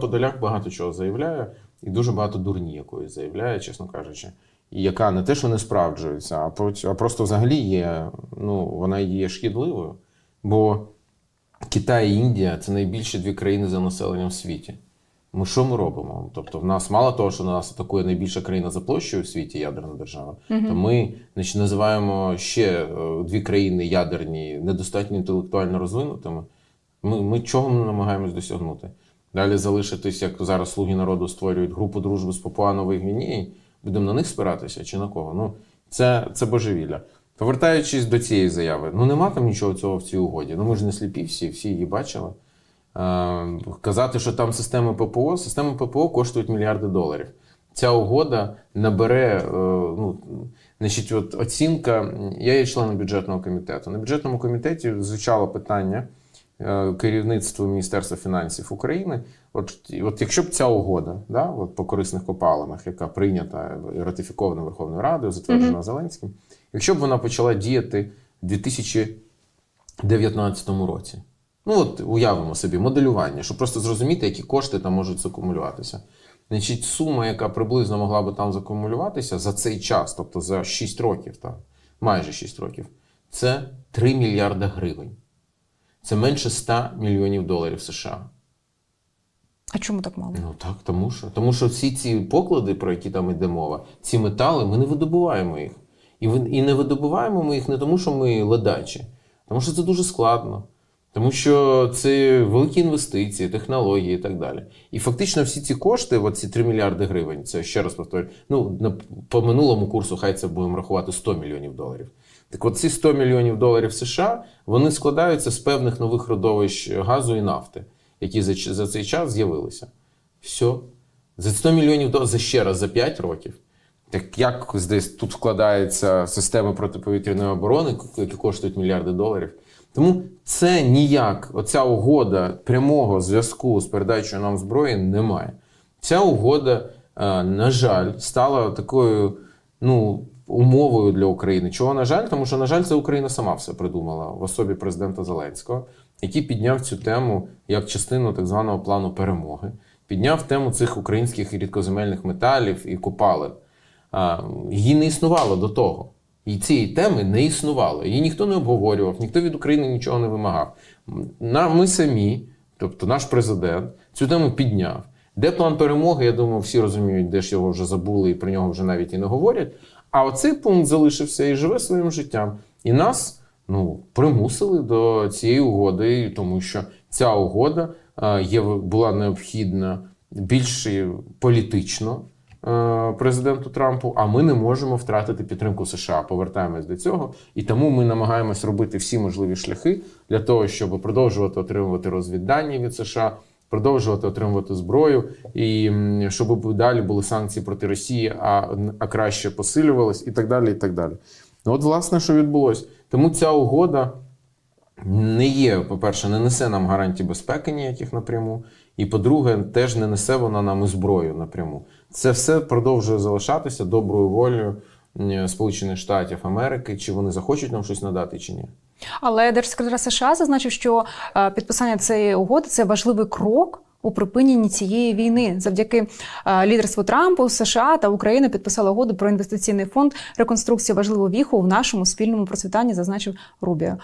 Подоляк багато чого заявляє, і дуже багато дурні якоїсь заявляє, чесно кажучи. І яка не те, що не справджується, а а просто взагалі є, ну, вона є шкідливою. Бо Китай і Індія це найбільші дві країни за населенням в світі. Ми що ми робимо? Тобто, в нас мало того, що на нас атакує найбільша країна за площею в світі, ядерна держава, то ми значить, називаємо ще е, дві країни ядерні недостатньо інтелектуально розвинутими. Ми, ми чого ми намагаємось досягнути? Далі залишитись, як зараз слуги народу створюють групу дружби з Папуа Нової Гвінеї, будемо на них спиратися чи на кого? Ну, це, це божевілля. Повертаючись до цієї заяви, ну нема там нічого цього в цій угоді. Ну ми ж не сліпі всі, всі її бачили. Е, казати, що там системи ППО, системи ППО коштують мільярди доларів. Ця угода набере, е, ну, значить, от оцінка. Я є членом бюджетного комітету. На бюджетному комітеті звучало питання керівництву Міністерства фінансів України. От, от якщо б ця угода да, от по корисних копалинах, яка прийнята і ратифікована Верховною Радою, затверджена Зеленським, якщо б вона почала діяти в 2019 році. Ну, от уявимо собі моделювання, щоб просто зрозуміти, які кошти там можуть закумулюватися. Значить, сума, яка приблизно могла би там закумулюватися за цей час, тобто за 6 років, так, майже 6 років, це 3 мільярда гривень. Це менше 100 мільйонів доларів США. А чому так мало? Ну так, тому що. Тому що всі ці поклади, про які там йде мова, ці метали, ми не видобуваємо їх. І, і не видобуваємо ми їх не тому, що ми ледачі, тому що це дуже складно. Тому що це великі інвестиції, технології і так далі. І фактично всі ці кошти, от ці 3 мільярди гривень, це ще раз повторюю, ну по минулому курсу, хай це будемо рахувати 100 мільйонів доларів. Так от ці 100 мільйонів доларів США вони складаються з певних нових родовищ газу і нафти, які за, за цей час з'явилися. Все. За 100 мільйонів доларів за ще раз за 5 років. Так як десь тут складається система протиповітряної оборони, які коштують мільярди доларів. Тому це ніяк, оця угода прямого зв'язку з передачею нам зброї немає. Ця угода, е, на жаль, стала такою ну, умовою для України. Чого, на жаль? Тому що, на жаль, це Україна сама все придумала в особі президента Зеленського, який підняв цю тему як частину так званого плану перемоги, підняв тему цих українських рідкоземельних металів і копалин. А, Її не існувало до того. І цієї теми не існувало. Її ніхто не обговорював, ніхто від України нічого не вимагав. Ми самі, тобто наш президент, цю тему підняв. Де план перемоги, я думаю, всі розуміють, де ж його вже забули і про нього вже навіть і не говорять. А оцей пункт залишився і живе своїм життям. І нас ну, примусили до цієї угоди, тому що ця угода е, є, була необхідна більш політично президенту Трампу, а ми не можемо втратити підтримку США. Повертаємось до цього, і тому ми намагаємось робити всі можливі шляхи для того, щоб продовжувати отримувати розвіддані від США. Продовжувати отримувати зброю, і щоб далі були санкції проти Росії, а, а краще посилювались, і так далі. І так далі. Ну, от, власне, що відбулося. Тому ця угода не є, по-перше, не несе нам гарантій безпеки ніяких напряму. І по-друге, теж не несе вона нам і зброю напряму. Це все продовжує залишатися доброю волею Сполучених Штатів Америки, чи вони захочуть нам щось надати, чи ні. Але держсекретар США зазначив, що е, підписання цієї угоди це важливий крок. У припиненні цієї війни завдяки е, лідерству Трампу США та України підписали угоду про інвестиційний фонд реконструкції важливого віху в нашому спільному процвітанні, зазначив Рубіо.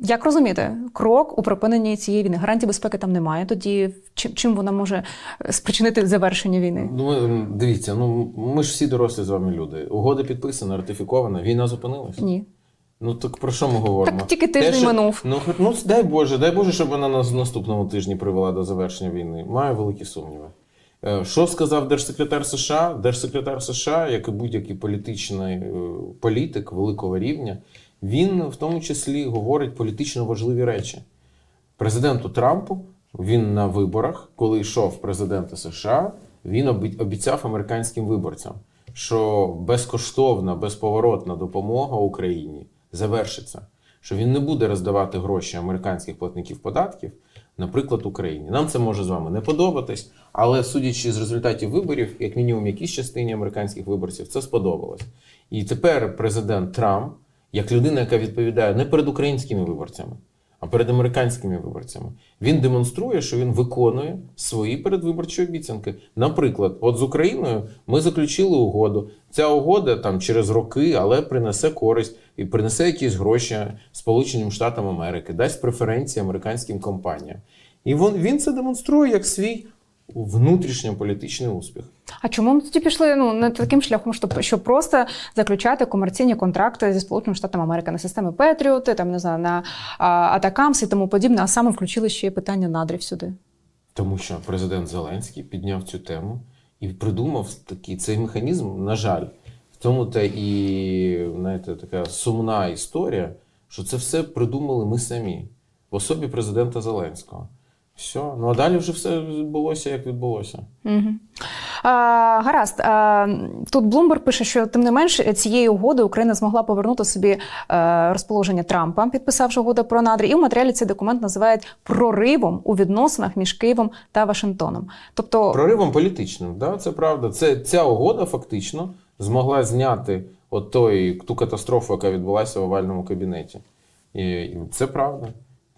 Як розуміти, крок у припиненні цієї війни? Гарантії безпеки там немає. Тоді чим, чим вона може е, спричинити завершення війни? Ну, дивіться, ну ми ж всі дорослі з вами люди. Угода підписана, ратифікована, війна зупинилась. Ні. Ну так про що ми говоримо? Так тільки тиждень Те, що- минув. Ну, ну дай Боже, дай Боже, щоб вона нас в наступному тижні привела до завершення війни. Маю великі сумніви. Е, Що сказав держсекретар США? Держсекретар США, як і будь-який політичний е, політик великого рівня, він в тому числі говорить політично важливі речі. Президенту Трампу він на виборах, коли йшов президент США, він обіцяв американським виборцям, що безкоштовна, безповоротна допомога Україні завершиться, що він не буде роздавати гроші американських платників податків, наприклад, Україні. Нам це може з вами не подобатись, але судячи з результатів виборів, як мінімум якійсь частині американських виборців, це сподобалось. І тепер президент Трамп, як людина, яка відповідає не перед українськими виборцями, а перед американськими виборцями. Він демонструє, що він виконує свої передвиборчі обіцянки. Наприклад, от з Україною ми заключили угоду. Ця угода там через роки, але принесе користь і принесе якісь гроші Сполученим Штатам Америки, дасть преференції американським компаніям. І він, він це демонструє як свій внутрішньополітичний успіх. А чому ми тоді пішли ну не таким шляхом, щоб, щоб просто заключати комерційні контракти зі Сполученими Штатами Америки на системи Петріоти, там не знаю, на а, Атакамс і тому подібне, а саме включили ще питання надрів сюди. Тому що президент Зеленський підняв цю тему і придумав такий цей механізм. На жаль, в тому та і знаєте, така сумна історія, що це все придумали ми самі в особі президента Зеленського. Все. Ну а далі вже все відбулося, як відбулося. Угу. А, гаразд. А, тут Блумберг пише, що тим не менш цієї угоди Україна змогла повернути собі е, розположення Трампа, підписавши угоду про надрі. І в матеріалі цей документ називають проривом у відносинах між Києвом та Вашингтоном. Тобто, Проривом політичним, да, це правда. Це, ця угода фактично змогла зняти от той, ту катастрофу, яка відбулася в овальному кабінеті. І, і це правда.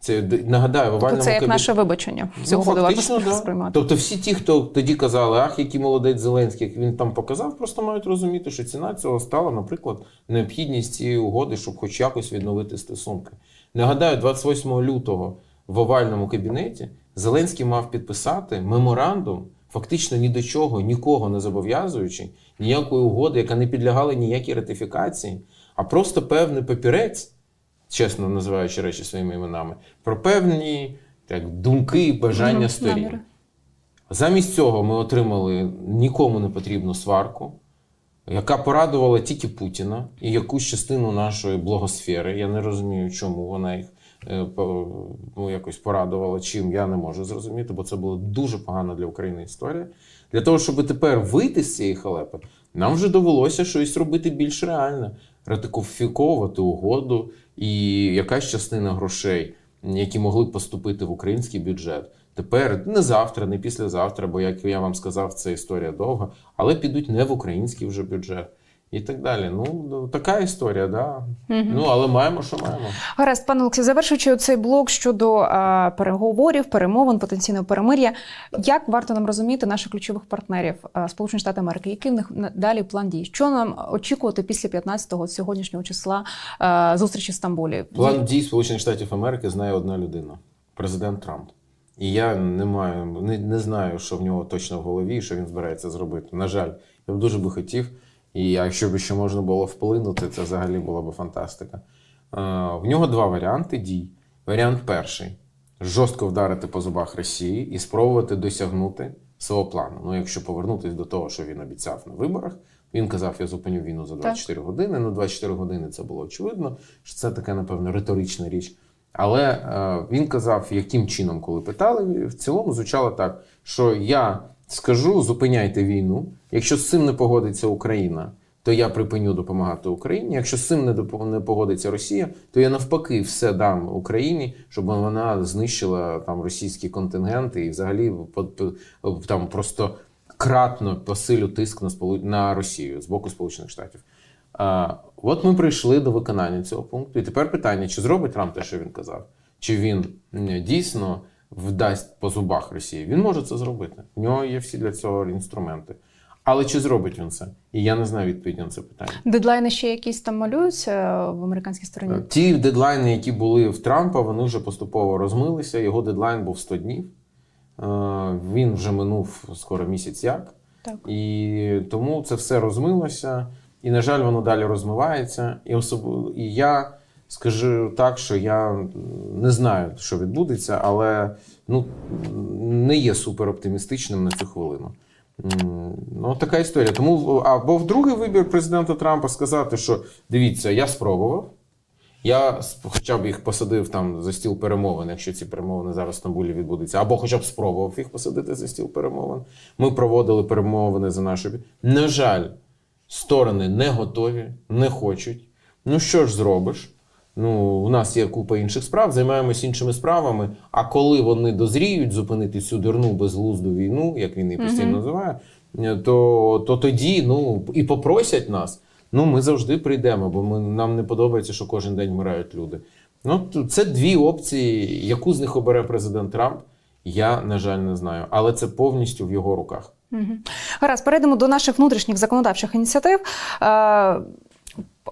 Це нагадаю, в овальному тобто це як кабінеті. наше вибачення. Цю Ну, фактично, да. сприймати. Тобто всі ті, хто тоді казали, ах, який молодець Зеленський, як він там показав, просто мають розуміти, що ціна цього стала, наприклад, необхідність цієї угоди, щоб хоч якось відновити стосунки. Нагадаю, 28 лютого в овальному кабінеті Зеленський мав підписати меморандум, фактично ні до чого, нікого не зобов'язуючи, ніякої угоди, яка не підлягала ніякій ратифікації, а просто певний папірець чесно називаючи речі своїми іменами, про певні так, думки і бажання сторін. Замість цього ми отримали нікому не потрібну сварку, яка порадувала тільки Путіна і якусь частину нашої блогосфери. Я не розумію, чому вона їх ну, якось порадувала, чим я не можу зрозуміти, бо це була дуже погана для України історія. Для того, щоб тепер вийти з цієї халепи, нам вже довелося щось робити більш реальне, ратифіковувати угоду і якась частина грошей, які могли б поступити в український бюджет. Тепер не завтра, не післязавтра, бо як я вам сказав, це історія довга, але підуть не в український вже бюджет. І так далі. Ну, така історія, да. Ну, але маємо, що маємо. Гаразд, пане Олексій, завершуючи цей блок щодо а, переговорів, перемовин, потенційного перемир'я, як варто нам розуміти наших ключових партнерів Сполучені Штати Америки? Який в них далі план дій? Що нам очікувати після 15-го сьогоднішнього числа а, зустрічі в Стамбулі? План дій Сполучених Штатів Америки знає одна людина президент Трамп. І я не маю, не, не знаю, що в нього точно в голові, що він збирається зробити. На жаль, я б дуже би хотів. І якщо б ще можна було вплинути, це взагалі була б фантастика. В нього два варіанти дій. Варіант перший жорстко вдарити по зубах Росії і спробувати досягнути свого плану. Ну, якщо повернутися до того, що він обіцяв на виборах, він казав, я зупиню війну за 24 години. Ну, 24 години це було очевидно, що це така, напевно, риторична річ. Але е, він казав, яким чином, коли питали, в цілому звучало так, що я скажу, зупиняйте війну. Якщо з цим не погодиться Україна, то я припиню допомагати Україні. Якщо з цим не погодиться Росія, то я навпаки все дам Україні, щоб вона знищила там російські контингенти і взагалі там просто кратно посилю тиск на на Росію з боку Сполучених Штатів. А, от ми прийшли до виконання цього пункту. І тепер питання: чи зробить Трамп те, що він казав? Чи він дійсно вдасть по зубах Росії? Він може це зробити. В нього є всі для цього інструменти. Але чи зробить він це? І я не знаю відповіді на це питання. Дедлайни ще якісь там малюються в американській стороні? Ті дедлайни, які були в Трампа, вони вже поступово розмилися. Його дедлайн був 100 днів. Е, Він вже минув скоро місяць як. Так. І тому це все розмилося. І, на жаль, воно далі розмивається. І, особ... і я скажу так, що я не знаю, що відбудеться, але ну, не є супероптимістичним на цю хвилину. Ну, така історія. Тому або в другий вибір президента Трампа сказати, що дивіться, я спробував. Я хоча б їх посадив там за стіл перемовин, якщо ці перемовини зараз в Стамбулі відбудуться, або хоча б спробував їх посадити за стіл перемовин. Ми проводили перемовини за нашу. На жаль, сторони не готові, не хочуть. Ну що ж зробиш? Ну, у нас є купа інших справ, займаємося іншими справами. А коли вони дозріють зупинити цю дурну безглузду війну, як він її постійно називає, е, то, то тоді ну, і попросять нас. Ну, ми завжди прийдемо, бо ми, нам не подобається, що кожен день вмирають люди. Ну, це дві опції. Яку з них обере президент Трамп, я, на жаль, не знаю. Але це повністю в його руках. Мгм. Гаразд, перейдемо до наших внутрішніх законодавчих ініціатив.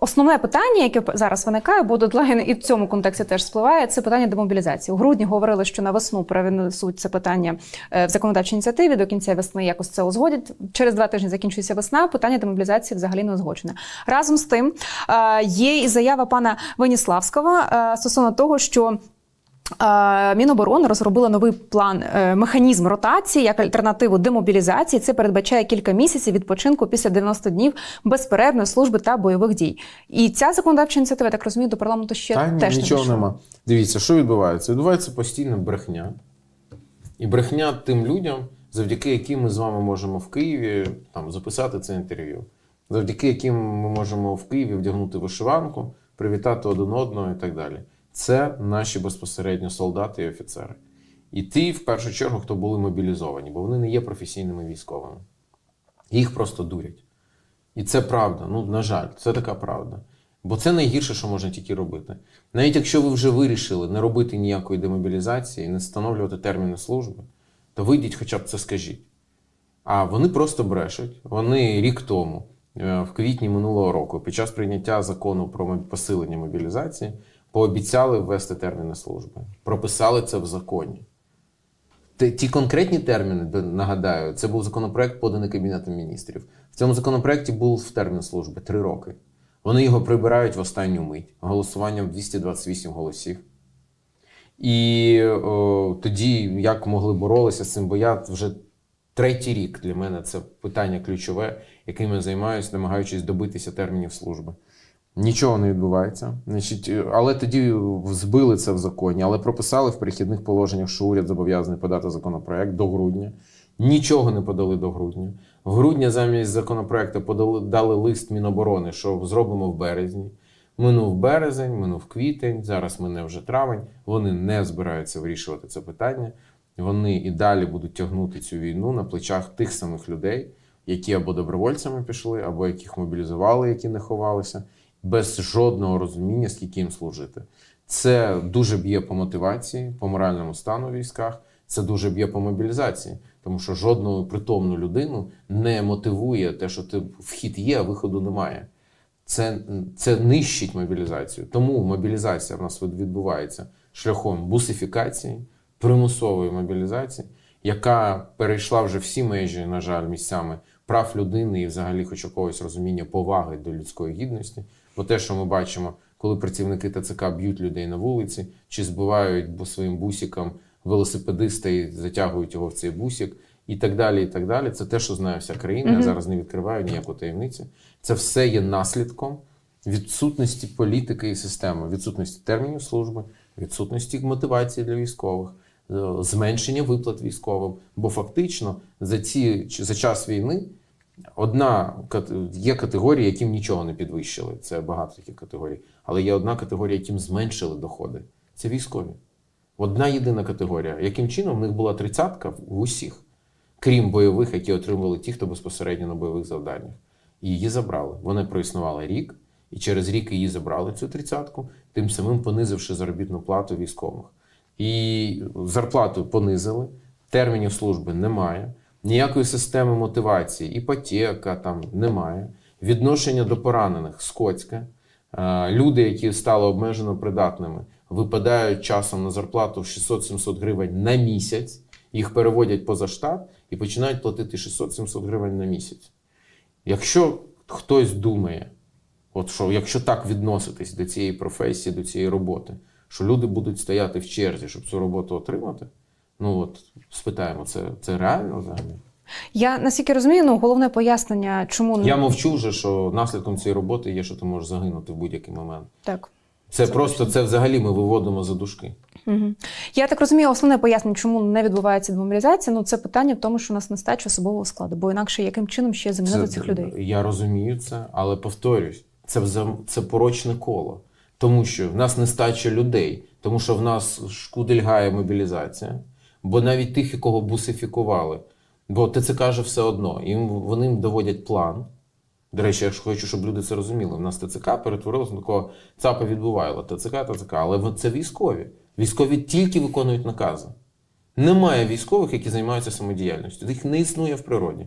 Основне питання, яке зараз виникає, бо дедлайн і в цьому контексті теж спливає, це питання демобілізації. У грудні говорили, що на весну перенесуть це питання е, в законодавчій ініціативі. До кінця весни якось це узгодять. Через два тижні закінчується весна. Питання демобілізації взагалі не узгоджене. Разом з тим е, є і заява пана Веніславського е, стосовно того, що Міноборони розробила новий план е, механізм ротації як альтернативу демобілізації. Це передбачає кілька місяців відпочинку після 90 днів безперервної служби та бойових дій. І ця законодавча ініціатива, я так розумію, до парламенту ще Та ні, теж нічого не нема. Дивіться, що відбувається? Відбувається постійна брехня. І брехня тим людям, завдяки яким ми з вами можемо в Києві там, записати це інтерв'ю. Завдяки яким ми можемо в Києві вдягнути вишиванку, привітати один одного і так далі. Це наші безпосередньо солдати і офіцери. І ті, в першу чергу, хто були мобілізовані, бо вони не є професійними військовими. Їх просто дурять. І це правда. Ну, на жаль, це така правда. Бо це найгірше, що можна тільки робити. Навіть якщо ви вже вирішили не робити ніякої демобілізації, не встановлювати терміни служби, то вийдіть хоча б це скажіть. А вони просто брешуть. Вони рік тому, е, в квітні минулого року, під час прийняття закону про посилення мобілізації, пообіцяли ввести терміни служби. Прописали це в законі. Ті- конкретні терміни, нагадаю, це був законопроект, поданий Кабінетом міністрів. В цьому законопроекті був термін служби три роки. Вони його прибирають в останню мить голосуванням 228 голосів. І о, тоді як могли боролися з цим, бо я вже третій рік для мене це питання ключове, яким я займаюся, намагаючись добитися термінів служби. Нічого не відбувається. Значить, е, але тоді збили це в законі, але прописали в перехідних положеннях, що уряд зобов'язаний подати законопроект до грудня. Нічого не подали до грудня. В грудня замість законопроекту подали дали лист Міноборони, що зробимо в березні. Минув березень, минув квітень, зараз мине вже травень. Вони не збираються вирішувати це питання. Вони і далі будуть тягнути цю війну на плечах тих самих людей, які або добровольцями пішли, або яких мобілізували, які не ховалися, без жодного розуміння, скільки їм служити. Це дуже б'є по мотивації, по моральному стану в військах. Це дуже б'є по мобілізації, тому що жодну притомну людину не мотивує те, що ти вхід є, а виходу немає. Це, це нищить мобілізацію. Тому мобілізація в нас відбувається шляхом бусифікації, примусової мобілізації, яка перейшла вже всі межі, на жаль, місцями прав людини і взагалі хоч якогось розуміння поваги до людської гідності. Бо те, що ми бачимо, коли працівники ТЦК б'ють людей на вулиці, чи збивають бу- своїм бусиком велосипедиста і затягують його в цей бусик, і так далі. і так далі. Це те, що знає вся країна. Я зараз не відкриваю ніяку таємницю. Це все є наслідком відсутності політики і системи, відсутності термінів служби, відсутності мотивації для військових, е, зменшення виплат військовим. Бо фактично за ці за час війни одна є категорія, яким нічого не підвищили. Це багато таких категорій. Але є одна категорія, яким зменшили доходи. Це військові. Одна єдина категорія. Яким чином в них була тридцятка в усіх, крім бойових, які отримували ті, хто безпосередньо на бойових завданнях. Її забрали. Вона проіснувала рік, і через рік її забрали цю тридцятку, тим самим понизивши заробітну плату військових. І зарплату понизили, термінів служби немає, ніякої системи мотивації, іпотека там немає, відношення до поранених скотське. Е, Люди, які стали обмежено придатними, випадають часом на зарплату в 600-700 гривень на місяць, їх переводять поза штат і починають платити 600-700 гривень на місяць. Якщо хтось думає, от що якщо так відноситись до цієї професії, до цієї роботи, що люди будуть стояти в черзі, щоб цю роботу отримати, ну от спитаємо, це, це реально взагалі? Я наскільки розумію, ну головне пояснення, чому Я мовчу вже, що наслідком цієї роботи є, що ти можеш загинути в будь-який момент. так. Це просто це взагалі ми виводимо за дужки. Угу. Я так розумію, основне пояснення, чому не відбувається демобілізація, ну це питання в тому, що у нас нестача особового складу, бо інакше яким чином ще замінити цих людей? Я розумію це, але повторюсь, це, це порочне коло. Тому що в нас нестача людей, тому що в нас шкудельгає мобілізація, бо навіть тих, якого бусифікували, бо ТЦК же все одно, їм вони доводять план, До речі, я хочу, щоб люди це розуміли. У нас ТЦК перетворилося на такого ЦАПа відбувайло. ТЦК, ТЦК, але це військові. Військові тільки виконують накази. Немає військових, які займаються самодіяльністю. Їх не існує в природі.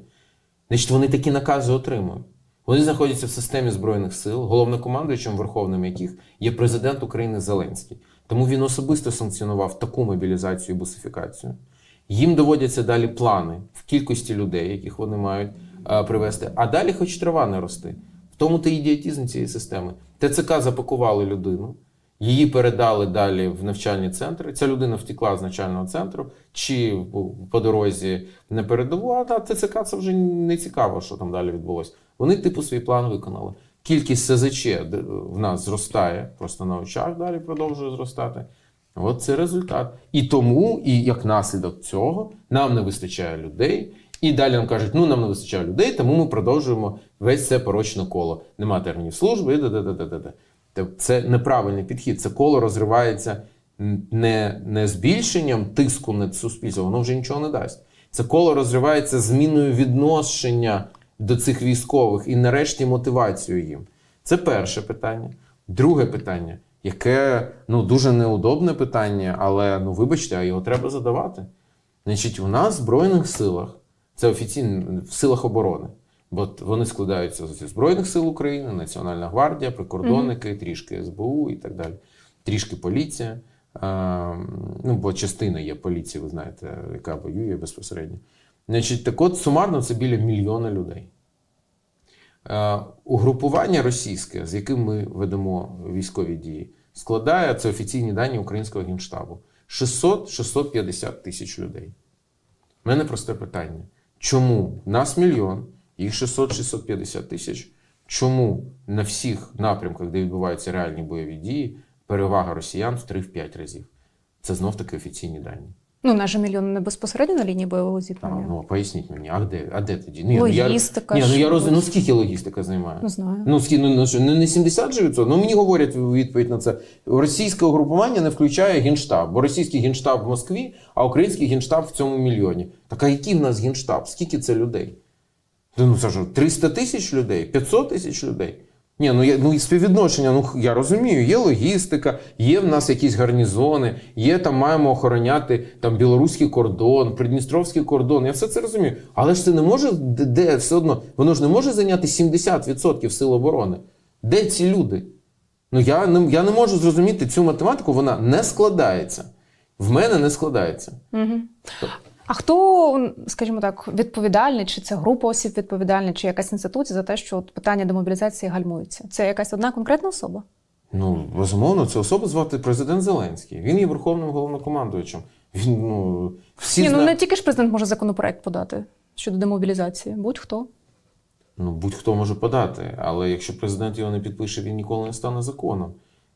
Значить, вони такі накази отримують. Вони знаходяться в системі Збройних сил, головнокомандуючим верховним яких є президент України Зеленський. Тому він особисто санкціонував таку мобілізацію і бусифікацію. Їм доводяться далі плани в кількості людей, яких вони мають е, привести. А далі хоч трава не рости. В тому то ідіотизм цієї системи. ТЦК запакували людину, її передали далі в навчальні центри. Ця людина втекла з навчального центру чи по дорозі на передову, а та ТЦК це вже не цікаво, що там далі відбулося. Вони, типу, свій план виконали. Кількість СЗЧ в нас зростає, просто на очах далі продовжує зростати. От це результат. І тому, і як наслідок цього, нам не вистачає людей. І далі нам кажуть, ну нам не вистачає людей, тому ми продовжуємо весь це порочне коло. Нема термінів служби, і да-да-да-да-да. Це неправильний підхід. Це коло розривається не, не збільшенням тиску на суспільство, воно вже нічого не дасть. Це коло розривається зміною відношення до цих військових і нарешті мотивацією їм. Це перше питання. Друге питання, яке ну, дуже неудобне питання, але ну, вибачте, а його треба задавати. Значить, у нас в Збройних силах, це офіційно в силах оборони, бо вони складаються зі Збройних сил України, Національна гвардія, прикордонники, трішки СБУ і так далі, трішки поліція. А, ну, бо частина є поліції, ви знаєте, яка воює безпосередньо. Значить, так от сумарно це біля мільйона людей. Е, Угрупування російське, з яким ми ведемо військові дії, складає це офіційні дані українського генштабу 600-650 тисяч людей. У мене просте питання: чому нас мільйон, їх 600-650 тисяч? Чому на всіх напрямках, де відбуваються реальні бойові дії, перевага росіян в 3-5 разів? Це знов таки офіційні дані. Ну, наш же мільйон не безпосередньо на лінії бойового А, ну, поясніть мені, а де, а де тоді? Ні, Логістика Ну, я, ні, ну, я роз... ну скільки логістика займає? Не знаю. Ну, скі- ну, ну, ну, не 70 же відсотків? Ну, мені говорять відповідь на це. Російське угрупування не включає генштаб, бо російський генштаб в Москві, а український генштаб в цьому мільйоні. Так а який в нас генштаб? Скільки це людей? Ну, це ж 300 тисяч людей, 500 тисяч людей. Ні, ну, я, ну і співвідношення, ну я розумію, є логістика, є в нас якісь гарнізони, є там маємо охороняти там білоруський кордон, придністровський кордон. Я все це розумію. Але ж це не може, де, де все одно, воно ж не може зайняти 70% сил оборони. Де ці люди? Ну я не, я не можу зрозуміти цю математику, вона не складається. В мене не складається. Угу. А хто, скажімо так, відповідальний, чи це група осіб відповідальна, чи якась інституція за те, що от питання демобілізації гальмуються? Це якась одна конкретна особа? Ну, безумовно, цю особу звати президент Зеленський. Він є верховним головнокомандуючим. Він, ну, всі Ні, ну не тільки ж президент може законопроект подати щодо демобілізації, будь-хто. Ну, будь-хто може подати, але якщо президент його не підпише, він ніколи не стане законом.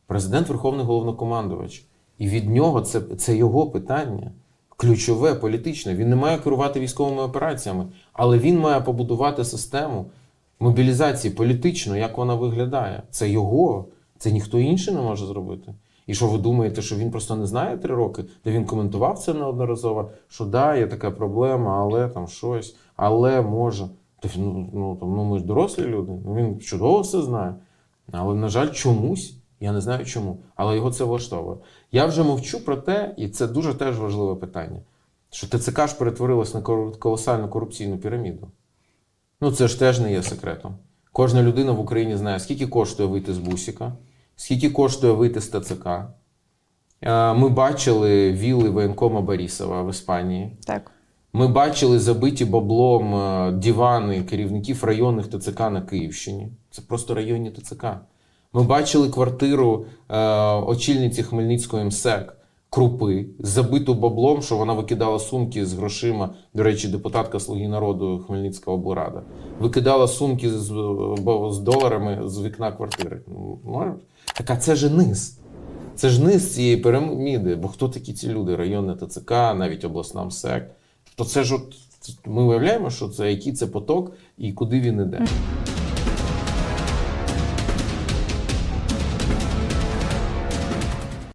Президент верховний головнокомандувач. І від нього це, це його питання. Ключове, політичне. Він не має керувати військовими операціями, але він має побудувати систему мобілізації політично, як вона виглядає. Це його, це ніхто інший не може зробити. І що ви думаєте, що він просто не знає три роки, де він коментував це неодноразово, що да, є така проблема, але там щось, але може. Тобто, ну, ну, там, ну ми ж дорослі люди, ну, він чудово все знає. Але, на жаль, чомусь, я не знаю чому, але його це влаштовує. Я вже мовчу про те, і це дуже теж важливе питання, що ТЦК ж перетворилась на колосальну корупційну піраміду. Ну, це ж теж не є секретом. Кожна людина в Україні знає, скільки коштує вийти з бусіка, скільки коштує вийти з ТЦК. Е, Ми бачили віли воєнкома Борисова в Іспанії. Так. Ми бачили забиті баблом е, дивани керівників районних ТЦК на Київщині. Це просто районні ТЦК. Ми бачили квартиру е, очільниці Хмельницької МСЕК Крупи, забиту баблом, що вона викидала сумки з грошима. До речі, депутатка Слуги народу Хмельницька облрада. Викидала сумки з, з доларами з вікна квартири. Ну. Так а це ж низ. Це ж низ цієї піраміди. Бо хто такі ці люди? Районне ТЦК, навіть обласна МСЕК. То це ж от ми уявляємо, що це який це поток і куди він іде.